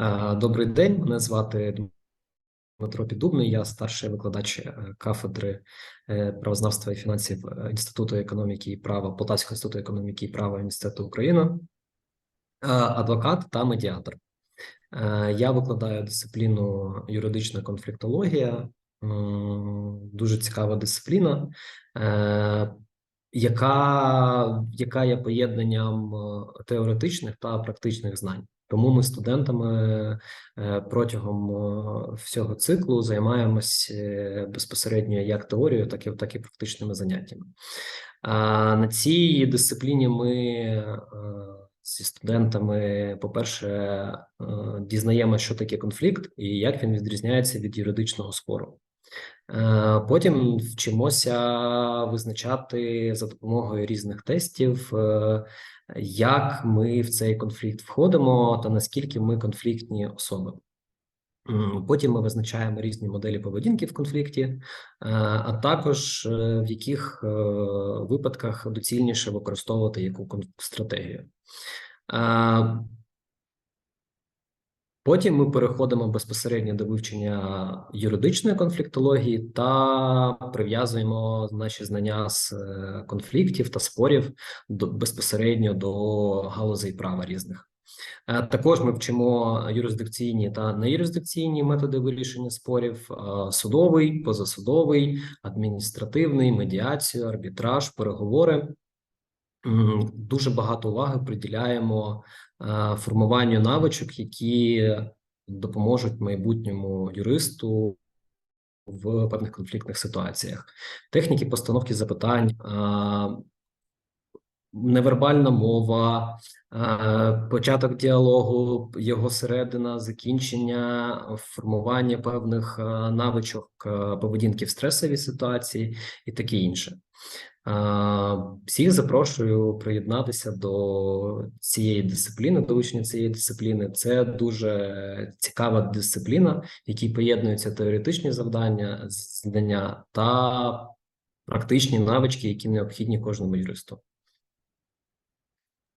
Е, Добрий день, мене звати Дмитро Піддубний, я старший викладач е, кафедри е, правознавства і фінансів Інституту економіки і права Полтавського інституту економіки і права Університету України, адвокат та медіатор. Я викладаю дисципліну юридична конфліктологія, дуже цікава дисципліна, яка, яка є поєднанням теоретичних та практичних знань. Тому ми студентами е, протягом всього циклу займаємось е, безпосередньо як теорією, так і так і практичними заняттями. А на цій дисципліні ми е, зі студентами, по-перше, дізнаємося, що таке конфлікт і як він відрізняється від юридичного спору. Е, Потім вчимося визначати за допомогою різних тестів, е, як ми в цей конфлікт входимо та наскільки ми конфліктні особи. Потім ми визначаємо різні моделі поведінки в конфлікті, е, а також в яких випадках доцільніше використовувати яку стратегію. Потім ми переходимо безпосередньо до вивчення юридичної конфліктології та прив'язуємо наші знання з е, конфліктів та спорів до безпосередньо до галузей права різних. Е, Також ми вчимо юрисдикційні та неюрисдикційні методи вирішення спорів: е, судовий, позасудовий, адміністративний, медіацію, арбітраж, переговори. М, Дуже багато уваги приділяємо е, формуванню навичок, які допоможуть майбутньому юристу в певних конфліктних ситуаціях. Техніки постановки запитань, е, невербальна мова, е, початок діалогу, його середина, закінчення, формування певних е, навичок е, поведінки в стресовій ситуації і таке інше. Всіх запрошую приєднатися до цієї дисципліни, до вивчення цієї дисципліни. Це дуже цікава дисципліна, в якій поєднуються теоретичні завдання, знання та практичні навички, які необхідні кожному юристу.